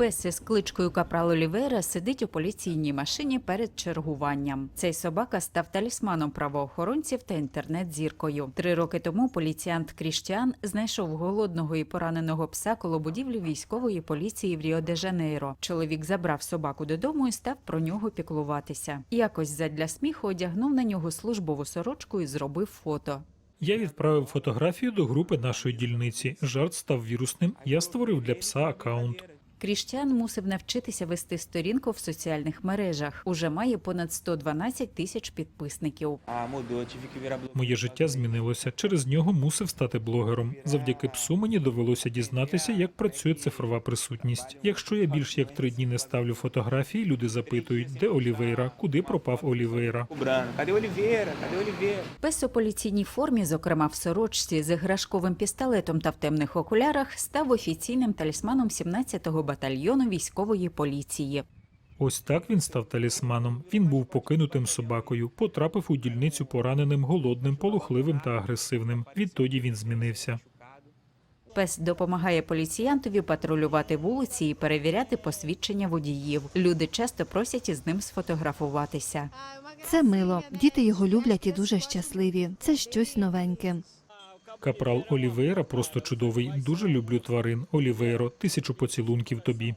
Пес із кличкою Капрал Олівера сидить у поліційній машині перед чергуванням. Цей собака став талісманом правоохоронців та інтернет-зіркою. Три роки тому поліціянт Кріштіан знайшов голодного і пораненого пса коло будівлі військової поліції в Ріо-де-Жанейро. Чоловік забрав собаку додому і став про нього піклуватися. Якось задля сміху одягнув на нього службову сорочку і зробив фото. Я відправив фотографію до групи нашої дільниці. Жарт став вірусним. Я створив для пса акаунт. Кріштіан мусив навчитися вести сторінку в соціальних мережах. Уже має понад 112 тисяч підписників. Моє життя змінилося. Через нього мусив стати блогером. Завдяки псу мені довелося дізнатися, як працює цифрова присутність. Якщо я більш як три дні не ставлю фотографії, люди запитують, де Олівейра, куди пропав Олівейра. Пес у поліційній формі, зокрема в сорочці з іграшковим пістолетом та в темних окулярах, став офіційним талісманом 17-го батальйону військової поліції. Ось так він став талісманом. Він був покинутим собакою, потрапив у дільницю пораненим, голодним, полухливим та агресивним. Відтоді він змінився. Пес допомагає поліціянтові патрулювати вулиці і перевіряти посвідчення водіїв. Люди часто просять із ним сфотографуватися. Це мило. Діти його люблять і дуже щасливі. Це щось новеньке. Капрал Олівейра просто чудовий. Дуже люблю тварин. Олівейро, тисячу поцілунків тобі.